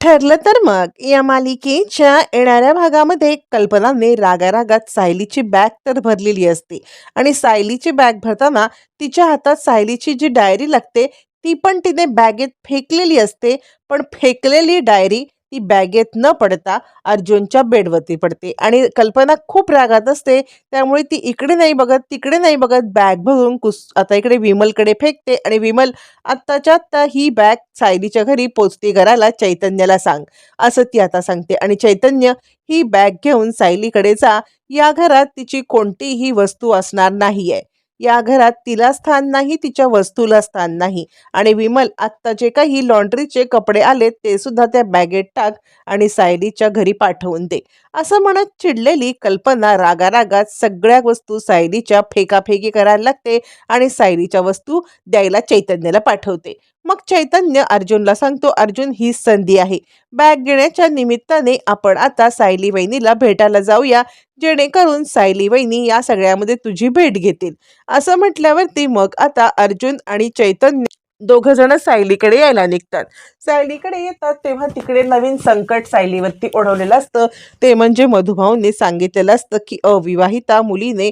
ठरलं तर मग. या मालिकेच्या येणाऱ्या भागामध्ये कल्पनाने रागारागात सायलीची बॅग तर भरलेली असते आणि सायलीची बॅग भरताना तिच्या हातात सायलीची जी डायरी लागते ती पण तिने बॅगेत फेकलेली असते. पण फेकलेली डायरी ती बॅगेत न पडता अर्जुनच्या बेडवरती पडते. आणि कल्पना खूप रागात असते. त्यामुळे ती इकडे नाही बघत तिकडे नाही बघत. बॅग भरून कुस आता इकडे विमलकडे फेकते. आणि विमल आत्ताच्या आत्ता ही बॅग सायलीच्या घरी पोचते घराला चैतन्याला सांग. असं ती आता सांगते. आणि चैतन्य ही बॅग घेऊन सायलीकडे जा. या घरात तिची कोणतीही वस्तू असणार नाहीये. या घरात तिला स्थान नाही तिच्या वस्तूला स्थान नाही. आणि विमल आत्ता जे काही लॉन्ड्रीचे कपडे आले ते सुद्धा त्या बॅगेत टाक आणि सायलीच्या घरी पाठवून दे. असं म्हणत चिडलेली कल्पना रागारागात सगळ्या वस्तू सायलीच्या फेकाफेकी करायला लागते आणि सायलीच्या वस्तू द्यायला चैतन्याला पाठवते. मग चैतन्य अर्जुनला सांगतो अर्जुन ही संधी आहे. बॅग घेण्याच्या निमित्ताने आपण आता सायली वहिनीला भेटायला जाऊया जेणेकरून सायली वहिनी या सगळ्यामध्ये तुझी भेट घेतील. असं म्हटल्यावरती मग आता अर्जुन आणि चैतन्य दोघ जण सायलीकडे यायला निघतात. सायलीकडे येतात तेव्हा तिकडे नवीन संकट सायलीवरती ओढवलेलं असतं. ते म्हणजे मधुभाऊंनी सांगितलेलं असतं की अविवाहिता मुलीने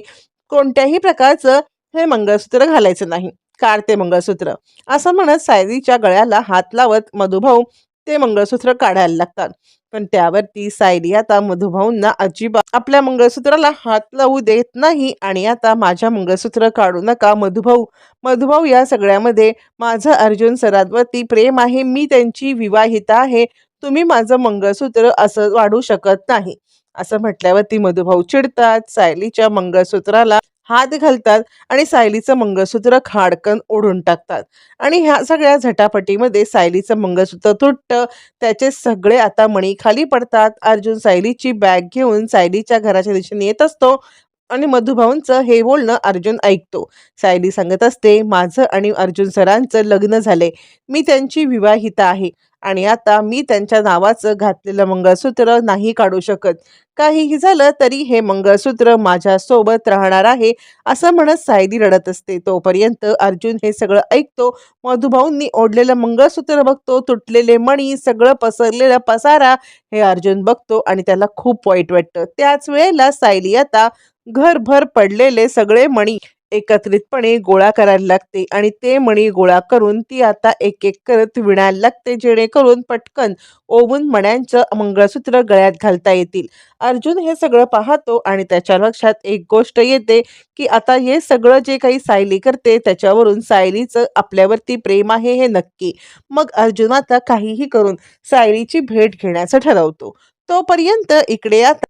कोणत्याही प्रकारचं हे मंगळसूत्र घालायचं नाही. काढते मंगळसूत्र. असं म्हणत सायलीच्या गळ्याला हात लावत मधुभाऊ ते मंगळसूत्र काढायला लागतात. पण त्यावरती सायरी आता मधुभाऊंना अजिबात आपल्या मंगळसूत्राला हात लावू देत नाही आणि आता माझ्या मंगळसूत्र काढू नका मधुभाऊ. मधुभाऊ या सगळ्यामध्ये माझं अर्जुन सरांवरती प्रेम आहे मी त्यांची विवाहिता आहे तुम्ही माझं मंगळसूत्र असं वाढू शकत नाही. असं म्हटल्यावरती मधुभाऊ चिडतात. सायलीच्या मंगळसूत्राला हात घालतात आणि सायलीचं मंगळसूत्र खाडकन ओढून टाकतात. आणि ह्या सगळ्या झटापटीमध्ये सायलीचं मंगळसूत्र तुटतं. त्याचे सगळे आता मणी खाली पडतात. अर्जुन सायलीची बॅग घेऊन सायलीच्या घराच्या दिशेने येत असतो आणि मधुभाऊंचं हे बोलणं अर्जुन ऐकतो. सायली सांगत असते माझं आणि अर्जुन सरांचं लग्न झाले मी त्यांची विवाहिता आहे. आणि आता मी त्यांच्या नावाचं घातलेलं मंगळसूत्र नाही काढू शकत. काहीही झालं तरी हे मंगळसूत्र माझ्यासोबत राहणार आहे असं म्हणत सायली रडत असते. तोपर्यंत अर्जुन हे सगळं ऐकतो. मधुभाऊंनी ओढलेलं मंगळसूत्र बघतो. तुटलेले मणी सगळं पसरलेलं पसारा हे अर्जुन बघतो आणि त्याला खूप वाईट वाटतं. त्याच वेळेला सायली आता घरभर पडलेले सगळे मणी एकत्रितपणे गोळा करायला लागते आणि ते मणी गोळा करून ती आता एक एक करत विणायला लागते जेणेकरून पटकन ओवून मण्यांचं मंगळसूत्र गळ्यात घालता येतील. अर्जुन हे सगळं पाहतो आणि त्याच्या लक्षात एक गोष्ट येते की आता हे सगळं जे काही सायली करते त्याच्यावरून सायलीचं आपल्यावरती प्रेम आहे हे नक्की. मग अर्जुन आता काहीही करून सायलीची भेट घेण्याचं ठरवतो. तोपर्यंत इकडे आता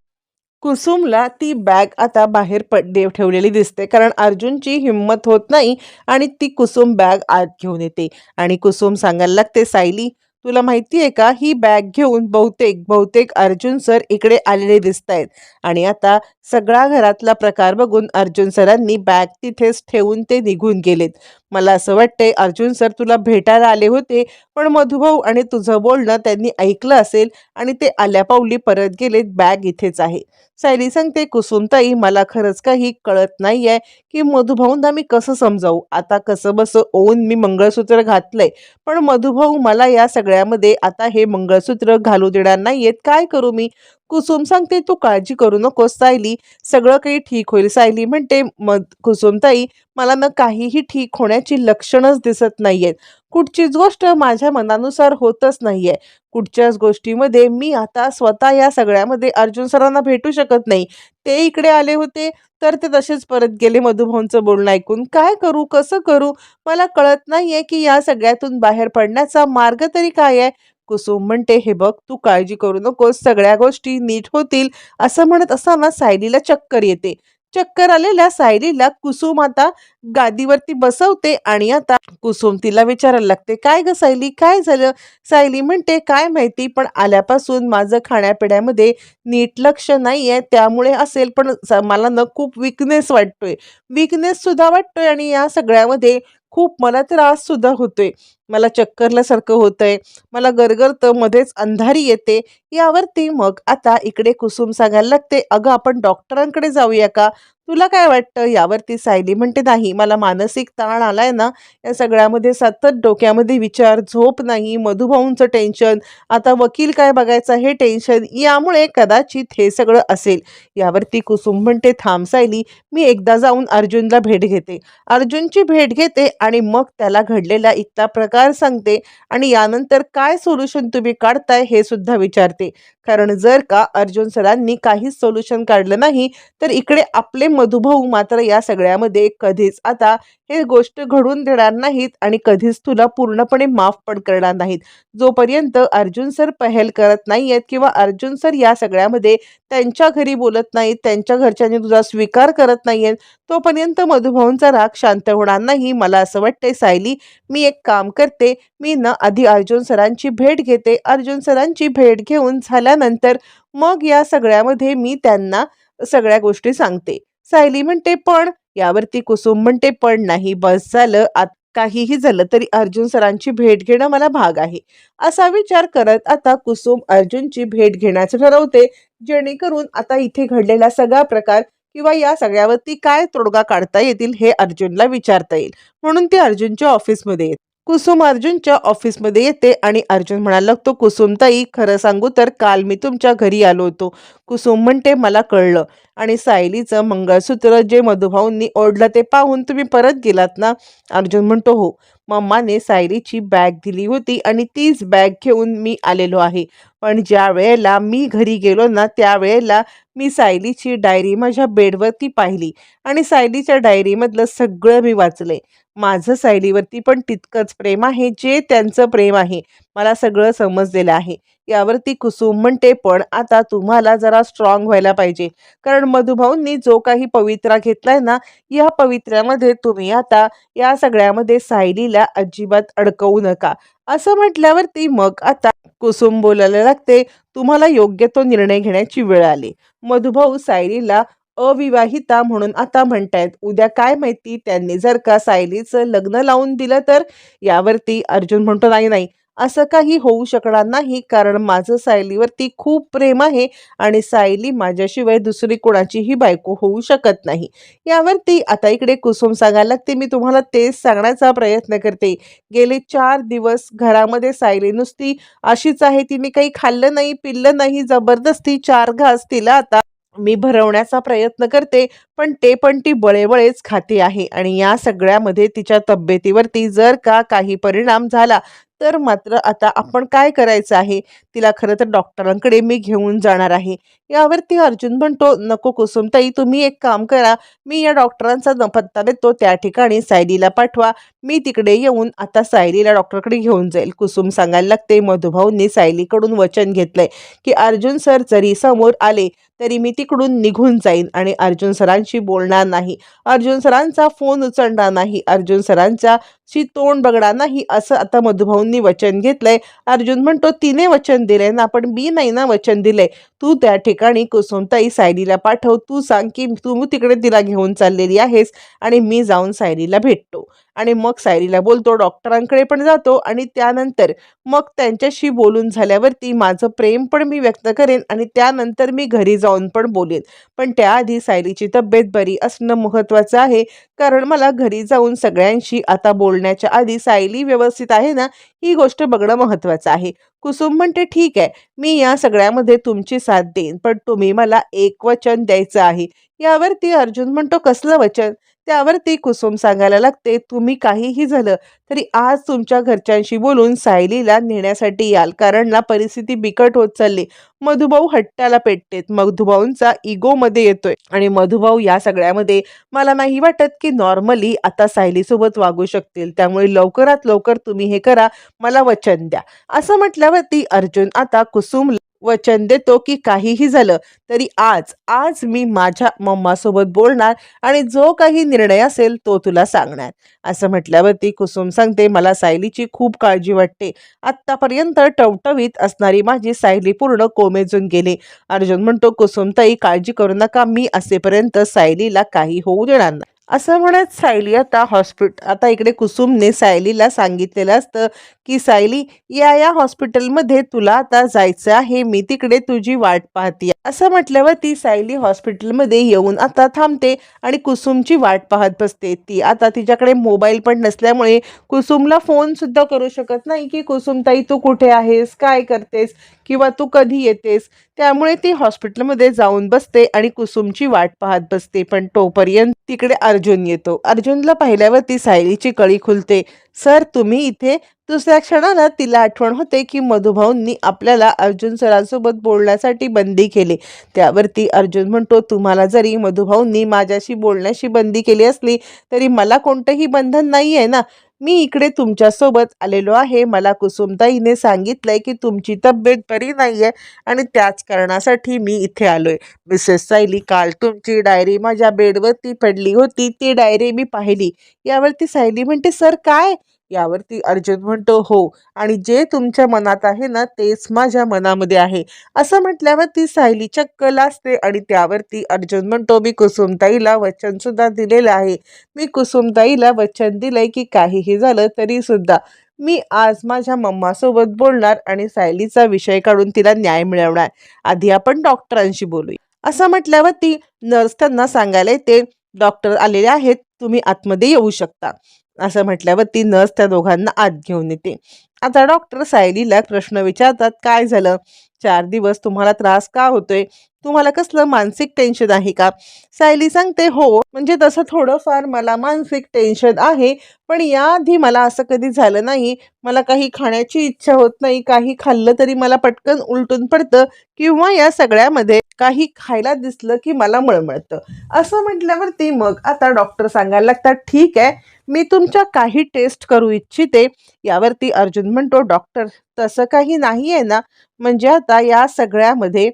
कुसुमला ती बॅग आता बाहेर पडले ठेवलेली दिसते. कारण अर्जुनची हिंमत होत नाही आणि ती कुसुम बॅग आत घेऊन येते. आणि कुसुम सांगायला लागते सायली तुला माहिती आहे का? ही बॅग घेऊन बहुतेक बहुतेक अर्जुन सर इकडे आलेले दिसत आहेत आणि आता सगळा घरातला प्रकार बघून अर्जुन सरांनी बॅग तिथेच ठेवून ते निघून गेलेत. मला असं वाटतंय अर्जुन सर तुला भेटायला आले होते पण मधुभाऊ आणि तुझं बोलणं त्यांनी ऐकलं असेल आणि ते आल्यापावली परत गेलेत बॅग इथेच आहे. सायली सांगते कुसुमताई मला खरंच काही कळत नाही आहे की मधुभाऊंना मी कसं समजावू? आता कसं बसं? ओवून मी मंगळसूत्र घातलंय. पण मधुभाऊ मला या सगळ्यामध्ये आता हे मंगळसूत्र घालू देणार नाहीयेत. काय करू मी? कुसुम सांगते तू काळजी करू नकोस सायली. सगळं काही ठीक होईल. सायली म्हणते मग कुसुमताई मला ना काहीही ठीक होण्याची लक्षणच दिसत नाहीयेत. कुठचीच गोष्ट माझ्या मनानुसार होतच नाहीये. कुठच्याच गोष्टीमध्ये मी आता स्वतः या सगळ्यामध्ये अर्जुन सरांना भेटू शकत नाही. ते इकडे आले होते तर ते तसेच परत गेले मधुभाऊंचं बोलणं ऐकून. काय करू? कसं करू? मला कळत नाहीये की या सगळ्यातून बाहेर पडण्याचा मार्ग तरी काय आहे? कुसुम म्हणते हे बघ तू काळजी करू नकोस सगळ्या गोष्टी नीट होतील असं म्हणत असताना सायलीला चक्कर येते. चक्कर आलेल्या सायलीला कुसुम आता गादीवरती बसवते आणि आता कुसुम तिला विचारायला लागते काय ग सायली काय झालं? सायली म्हणते काय माहिती पण आल्यापासून माझं खाण्यापिण्यामध्ये नीट लक्ष नाही आहे त्यामुळे असेल पण स- मला न खूप विकनेस वाटतोय. विकनेस सुद्धा वाटतोय आणि या सगळ्यामध्ये खूप मला त्रास सुद्धा होतोय. मला चक्करल्यासारखं होतंय. मला गरगरतं मध्येच अंधारी येते. यावरती मग आता इकडे कुसुम सांगायला लागते अगं आपण डॉक्टरांकडे जाऊया का? तुला काय वाटतं? यावरती सायली म्हणते नाही मला मानसिक ताण आलाय ना या सगळ्यामध्ये सतत डोक्यामध्ये विचार झोप नाही मधुभाऊंचं टेन्शन आता वकील काय बघायचं हे टेन्शन यामुळे कदाचित हे सगळं असेल. यावरती कुसुम म्हणते थांब सायली मी एकदा जाऊन अर्जुनला भेट घेते. अर्जुनची भेट घेते आणि मग त्याला घडलेला इतका प्रकार सांगते आणि यानंतर काय सोल्युशन तुम्ही काढताय हे सुद्धा विचारते. कारण जर का अर्जुन सरांनी काहीच सोल्युशन काढलं नाही तर इकडे आपले मधुभाऊ मात्र या सगळ्यामध्ये कधीच आता हे गोष्ट घडून देणार नाहीत आणि कधीच तुला पूर्णपणे माफ पण करणार नाहीत. जोपर्यंत अर्जुन सर पहल करत नाही आहेत किंवा अर्जुन सर या सगळ्यामध्ये त्यांच्या घरी बोलत नाहीत त्यांच्या घरच्यांनी तुझा स्वीकार करत नाही आहेत तोपर्यंत मधुभाऊंचा राग शांत होणार नाही. मला असं वाटतंय सायली मी एक काम करते. मी ना आधी अर्जुन सरांची भेट घेते. अर्जुन सरांची भेट घेऊन झाल्यानंतर मग या सगळ्यामध्ये मी त्यांना सगळ्या गोष्टी सांगते. सायली म्हणते पण. यावरती कुसुम म्हणते पण नाही बस झालं. आत काहीही झालं तरी अर्जुन सरांची भेट घेणं मला भाग आहे. असा विचार करत आता कुसुम अर्जुनची भेट घेण्याचं ठरवते. जेणेकरून आता इथे घडलेला सगळा प्रकार किंवा या सगळ्यावरती काय तोडगा काढता येतील हे अर्जुनला विचारता येईल. म्हणून ती अर्जुनच्या ऑफिसमध्ये येत. कुसुम अर्जुनच्या ऑफिसमध्ये येते आणि अर्जुन म्हणायला लागतो कुसुमताई खरं सांगू तर काल मी तुमच्या घरी आलो होतो. कुसुम म्हणते मला कळलं. आणि सायलीचं मंगळसूत्र जे मधुभाऊंनी ओढलं ते पाहून तुम्ही परत गेलात ना? अर्जुन म्हणतो हो. मम्माने सायलीची बॅग दिली होती आणि तीच बॅग घेऊन मी आलेलो आहे. पण ज्या वेळेला मी घरी गेलो ना त्यावेळेला मी सायलीची डायरी माझ्या बेडवरती पाहिली आणि सायलीच्या डायरीमधलं सगळं मी वाचलंय माझं सायलीवरती पण तितकंच प्रेम आहे जे त्यांचं प्रेम आहे मला सगळं समजलेलं आहे. यावरती कुसुम म्हणते पण आता तुम्हाला जरा स्ट्रॉंग व्हायला पाहिजे. कारण मधुभाऊंनी जो काही पवित्रा घेतलाय ना या पवित्र्यामध्ये तुम्ही आता या सगळ्यामध्ये सायलीला अजिबात अडकवू नका. असं म्हटल्यावरती मग आता कुसुम बोलायला लागते तुम्हाला योग्य तो निर्णय घेण्याची वेळ आली. मधुभाऊ सायलीला अविवाहिता म्हणून आता म्हणतायत उद्या काय माहिती त्यांनी जर का सायलीचं लग्न लावून दिलं तर? यावरती अर्जुन म्हणतो नाही नाही. असं काही होऊ शकणार नाही कारण माझं सायलीवरती खूप प्रेम आहे आणि सायली माझ्याशिवाय दुसरी कोणाचीही बायको होऊ शकत नाही. यावरती आता इकडे कुसुम सांगायला लागते मी तुम्हाला तेच सांगण्याचा प्रयत्न करते. गेले चार दिवस घरामध्ये सायली नुसती अशीच आहे तिने काही खाल्लं नाही पिल्लं नाही जबरदस्ती चार घास तिला आता मी भरवण्याचा प्रयत्न करते पण ते पण ती बळेबळेच खाते आहे. आणि या सगळ्यामध्ये तिच्या तब्येतीवरती जर का काही परिणाम झाला तर मात्र आता आपण काय करायचं आहे? तिला खरं तर डॉक्टरांकडे मी घेऊन जाणार आहे. यावरती अर्जुन म्हणतो नको कुसुमताई तुम्ही एक काम करा. मी या डॉक्टरांचा न पत्ता देतो. त्या ठिकाणी सायलीला पाठवा. मी तिकडे येऊन आता सायलीला डॉक्टरकडे घेऊन जाईल. कुसुम सांगायला लागते. मधुभाऊंनी सायलीकडून वचन घेतलंय की अर्जुन सर जरी समोर आले तरी मी तिकडून निघून जाईन आणि अर्जुन सरांशी बोलणार नाही. अर्जुन सरांचा फोन उचलणार नाही. अर्जुन सरांच्या शी तोंड बघणार नाही. असं आता मधुभाऊंनी वचन घेतलंय. अर्जुन म्हणतो तिने वचन दिलंय ना पण मी नाही ना वचन दिलंय. तू त्या ठिकाणी कुसुमताई सायलीला पाठव. तू सांग की तू तिकडे तिला घेऊन चाललेली आहेस आणि मी जाऊन सायलीला भेटतो. आणि मग सायलीला बोलतो डॉक्टरांकडे पण जातो आणि त्यानंतर मग त्यांच्याशी बोलून झाल्यावरती माझं प्रेम पण मी व्यक्त करेन आणि त्यानंतर मी घरी जाऊन पण बोलेन. पण त्याआधी सायलीची तब्येत बरी असणं महत्त्वाचं आहे. कारण मला घरी जाऊन सगळ्यांशी आता बोलण्याच्या आधी सायली व्यवस्थित आहे ना ही गोष्ट बघणं महत्त्वाचं आहे. कुसुम म्हणते ठीक आहे मी या सगळ्यामध्ये तुमची साथ देईन पण तुम्ही मला एक वचन द्यायचं आहे. यावरती अर्जुन म्हणतो कसलं वचन? त्यावरती कुसुम सांगायला लागते तुम्ही काहीही झालं तरी आज तुमच्या घरच्यांशी बोलून सायलीला नेण्यासाठी याल कारण ना परिस्थिती बिकट होत चालली. मधुभाऊ हट्टाला पेटतेत. मधुभाऊंचा इगोमध्ये येतोय. आणि मधुभाऊ या सगळ्यामध्ये मला नाही वाटत की नॉर्मली आता सायलीसोबत वागू शकतील. त्यामुळे लवकरात लवकर तुम्ही हे करा. मला वचन द्या. असं म्हटल्यावरती अर्जुन आता कुसुम वचन देतो की काहीही झालं तरी आज आज मी माझ्या मम्मासोबत बोलणार आणि जो काही निर्णय असेल तो तुला सांगणार. असं म्हटल्यावरती कुसुम सांगते मला सायलीची खूप काळजी वाटते. आत्तापर्यंत टवटवीत असणारी माझी सायली पूर्ण कोमेजून गेली. अर्जुन म्हणतो कुसुमताई काळजी करू नका. मी असेपर्यंत सायलीला काही होऊ देणार नाही. असं म्हणत सायली आता हॉस्पिट आता इकडे कुसुमने सायलीला सांगितलेलं असतं की सायली या या हॉस्पिटलमध्ये तुला आता जायचं आहे. मी तिकडे तुझी वाट पाहते असं म्हटल्यावर ती सायली हॉस्पिटलमध्ये येऊन आता थांबते आणि कुसुमची वाट पाहत बसते. ती आता तिच्याकडे मोबाईल पण नसल्यामुळे कुसुमला फोनसुद्धा करू शकत नाही की कुसुमताई तू कुठे आहेस? काय करतेस? किंवा तू कधी येतेस? त्यामुळे ती हॉस्पिटलमध्ये जाऊन बसते आणि कुसुमची वाट पाहत बसते. पण तोपर्यंत तिकडे अर्जुन येतो. अर्जुनला पाहिल्यावरती सायलीची कळी खुलते. सर तुम्ही इथे दुसऱ्या क्षणाला तिला आठवण होते की मधुभाऊंनी आपल्याला अर्जुन सरांसोबत बोलण्यासाठी बंदी केली. त्यावरती अर्जुन म्हणतो तुम्हाला जरी मधुभाऊंनी माझ्याशी बोलण्याशी बंदी केली असली तरी मला कोणतंही बंधन नाही आहे ना. मी इकडे तुमच्यासोबत आलेलो आहे. मला कुसुमताईने सांगितलंय की तुमची तब्येत बरी नाही आहे आणि त्याच कारणासाठी मी इथे आलो आहे मिसेस सायली काल तुमची डायरी माझ्या बेडवरती पडली होती. ती डायरी मी पाहिली. यावरती सायली म्हणते सर काय? यावरती अर्जुन म्हणतो हो आणि जे तुमच्या मनात आहे ना तेच माझ्या मनामध्ये आहे. असं म्हटल्यावर ती सायली चक्क लाजते आणि त्यावरती अर्जुन म्हणतो मी कुसुमताईला वचन सुद्धा दिलेलं आहे. मी कुसुमताईला वचन दिलंय की काहीही झालं तरी सुद्धा. मी आज माझ्या मम्मासोबत बोलणार आणि सायलीचा विषय काढून तिला न्याय मिळवणार. आधी आपण डॉक्टरांशी बोलूया. असं म्हटल्यावर ती नर्स त्यांना सांगायला येते डॉक्टर आलेले आहेत तुम्ही आतमध्ये येऊ शकता. असं म्हटल्यावर ती नर्स त्या दोघांना आत घेऊन येते. आता डॉक्टर सायलीला प्रश्न विचारतात काय झालं? चार दिवस तुम्हाला त्रास का होतोय? तुम्हाला कसलं मानसिक टेन्शन आहे का? सायली सांगते हो म्हणजे तसं थोडंफार मला मानसिक टेन्शन आहे पण याआधी मला असं कधी झालं नाही. मला काही खाण्याची इच्छा होत नाही. काही खाल्लं तरी मला पटकन उलटून पडतं किंवा या सगळ्यामध्ये काही खायला दिसलं की मला मळमळतं. असं म्हटल्यावरती मग आता डॉक्टर सांगायला लागतात ठीक आहे मी तुमच्या काही टेस्ट करू इच्छिते. यावरती अर्जुन म्हणतो डॉक्टर तसं काही नाही आहे ना. म्हणजे आता या सगळ्यामध्ये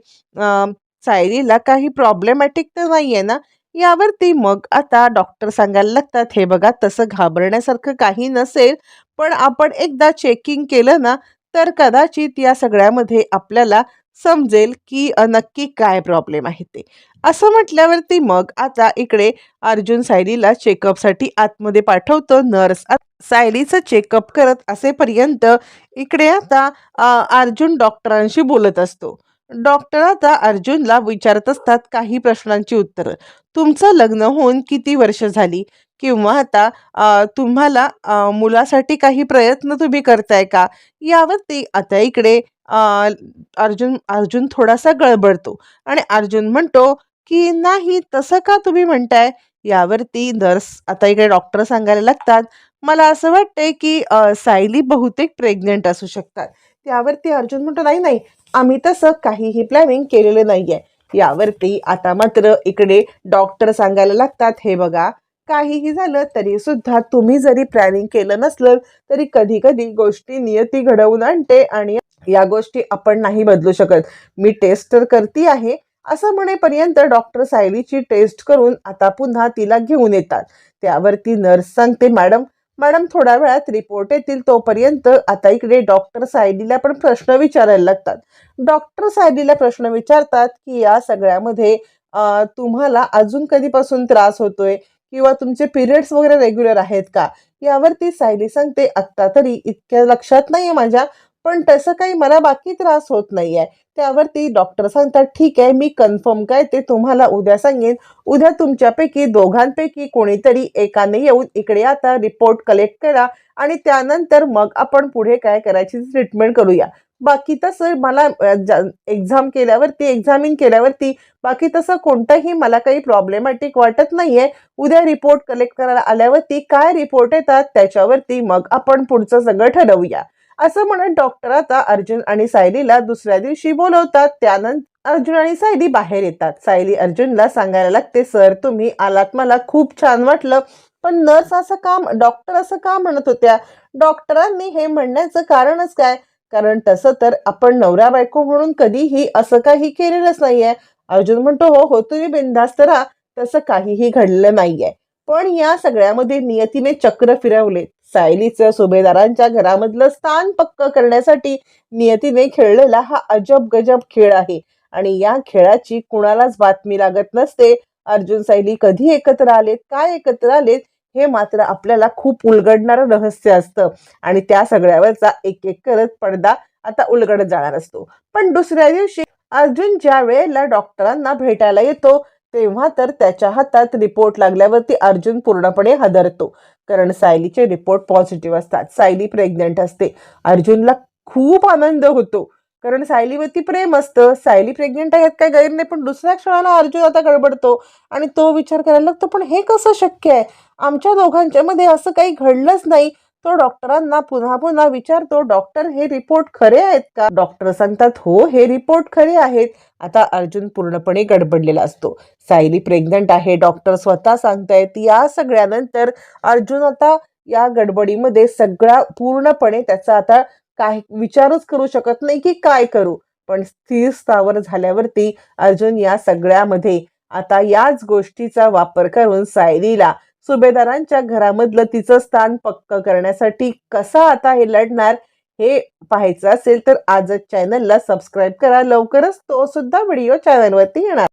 सायलीला काही प्रॉब्लेमॅटिक तर नाही आहे ना? यावरती मग आता डॉक्टर सांगायला लागतात हे बघा तसं घाबरण्यासारखं काही नसेल पण आपण एकदा चेकिंग केलं ना तर कदाचित या सगळ्यामध्ये आपल्याला समजेल की नक्की काय प्रॉब्लेम आहे ते. असं म्हटल्यावरती मग आता इकडे अर्जुन सायलीला चेकअपसाठी आतमध्ये पाठवतो. नर्स सायलीचं चेकअप करत असेपर्यंत इकडे आता अर्जुन डॉक्टरांशी बोलत असतो. डॉक्टर आता अर्जुनला विचारत असतात काही प्रश्नांची उत्तरं. तुमचं लग्न होऊन किती वर्ष झाली? किंवा आता तुम्हाला मुलासाठी काही प्रयत्न तुम्ही करताय का? यावरती आता इकडे अर्जुन अर्जुन थोडासा गळबडतो. आणि अर्जुन म्हणतो की नाही तसं का तुम्ही म्हणताय? यावरती नर्स आता इकडे डॉक्टर सांगायला लागतात. मला असं वाटतंय की सायली बहुतेक प्रेग्नेंट असू शकतात. त्यावरती अर्जुन म्हणतो नाही नाही आम्ही तसं काहीही प्लॅनिंग केलेलं नाहीये. यावरती आता मात्र इकडे डॉक्टर सांगायला लागतात हे बघा काहीही झालं तरी सुद्धा तुम्ही जरी प्लॅनिंग केलं नसलं तरी कधी कधी गोष्टी नियती घडवून आणते आणि या गोष्टी आपण नाही बदलू शकत. मी टेस्ट तर करती आहे असं म्हणेपर्यंत डॉक्टर सायलीची टेस्ट करून आता पुन्हा तिला घेऊन येतात. त्यावरती नर्स सांगते मॅडम मॅडम थोड्या वेळात रिपोर्ट येतील तोपर्यंत आता इकडे डॉक्टर सायलीला पण प्रश्न विचारायला लागतात. डॉक्टर सायलीला प्रश्न विचारतात की या सगळ्यामध्ये तुम्हाला अजून कधीपासून त्रास होतोय किंवा तुमचे पिरियड्स वगैरे रेग्युलर आहेत का? यावरती सायली सांगते आत्ता तरी इतक्या लक्षात नाहीये माझ्या. पण तसं काही मला बाकी त्रास होत नाही आहे त्यावरती डॉक्टर सांगतात ठीक आहे मी कन्फर्म काय ते तुम्हाला उद्या सांगेन. उद्या तुमच्यापैकी दोघांपैकी कोणीतरी एकाने येऊन इकडे आता रिपोर्ट कलेक्ट करा आणि त्यानंतर मग आपण पुढे काय करायची ट्रीटमेंट करूया. बाकी तसं मला एक्झाम केल्यावरती एक्झामिन केल्यावरती बाकी तसं कोणतंही मला काही प्रॉब्लेमॅटिक वाटत नाही आहे उद्या रिपोर्ट कलेक्ट करायला आल्यावरती काय रिपोर्ट येतात त्याच्यावरती मग आपण पुढचं सगळं ठरवूया. असं म्हणत डॉक्टर आता अर्जुन आणि सायलीला दुसऱ्या दिवशी बोलवतात. त्यानंतर अर्जुन आणि सायली बाहेर येतात. सायली अर्जुनला सांगायला लागते सर तुम्ही आलात. मला खूप छान वाटलं. पण नर्स असं का डॉक्टर असं का म्हणत होत्या? डॉक्टरांनी हे म्हणण्याचं कारणच काय? कारण तसं तर आपण नवरा बायको म्हणून कधीही असं काही केलेलंच नाहीये. अर्जुन म्हणतो हो हो तुम्ही बिंदास्त राहा. तसं काहीही घडलं नाहीये. पण या सगळ्यामध्ये नियतीने चक्र फिरवले सायलीचं सुभेदारांच्या घरामधलं स्थान पक्क करण्यासाठी नियतीने खेळलेला हा अजब गजब खेळ आहे. आणि या खेळाची कुणालाच बातमी लागत नसते. अर्जुन सायली कधी एकत्र आलेत काय एकत्र आलेत हे मात्र आपल्याला खूप उलगडणारं रहस्य असतं. आणि त्या सगळ्यावरचा एक एक करत पडदा आता उलगडत जाणार असतो. पण दुसऱ्या दिवशी अर्जुन ज्या वेळेला डॉक्टरांना भेटायला येतो तेव्हा तर त्याच्या हातात रिपोर्ट लागल्यावरती अर्जुन पूर्णपणे हादरतो. कारण सायलीचे रिपोर्ट पॉझिटिव्ह असतात. सायली प्रेग्नंट असते. अर्जुनला खूप आनंद होतो. कारण सायलीवरती प्रेम असतं. सायली प्रेग्नेंट आहेत काय गैर नाही पण दुसऱ्या क्षणाला अर्जुन आता गडबडतो आणि तो विचार करायला लागतो पण हे कसं शक्य आहे? आमच्या दोघांच्यामध्ये असं काही घडलंच नाही. तो डॉक्टरांना पुन्हा पुन्हा विचारतो डॉक्टर हे रिपोर्ट खरे आहेत का? डॉक्टर सांगतात हो हे रिपोर्ट खरे आहेत. आता अर्जुन पूर्णपणे गडबडलेला असतो. सायली प्रेग्नंट आहे डॉक्टर स्वतः सांगतायत या सगळ्यानंतर अर्जुन आता या गडबडीमध्ये सगळा पूर्णपणे त्याचा आता काय विचारच करू शकत नाही की काय करू. पण स्थिर स्थावर झाल्यावरती अर्जुन या सगळ्यामध्ये आता याच गोष्टीचा वापर करून सायलीला सुभेदारांच्या घरामधलं तिचं स्थान पक्क करण्यासाठी कसा आता हे लढणार हे पाहायचं असेल तर आजच चॅनलला सबस्क्राईब करा. लवकरच तो सुद्धा व्हिडिओ चॅनलवरती येणार.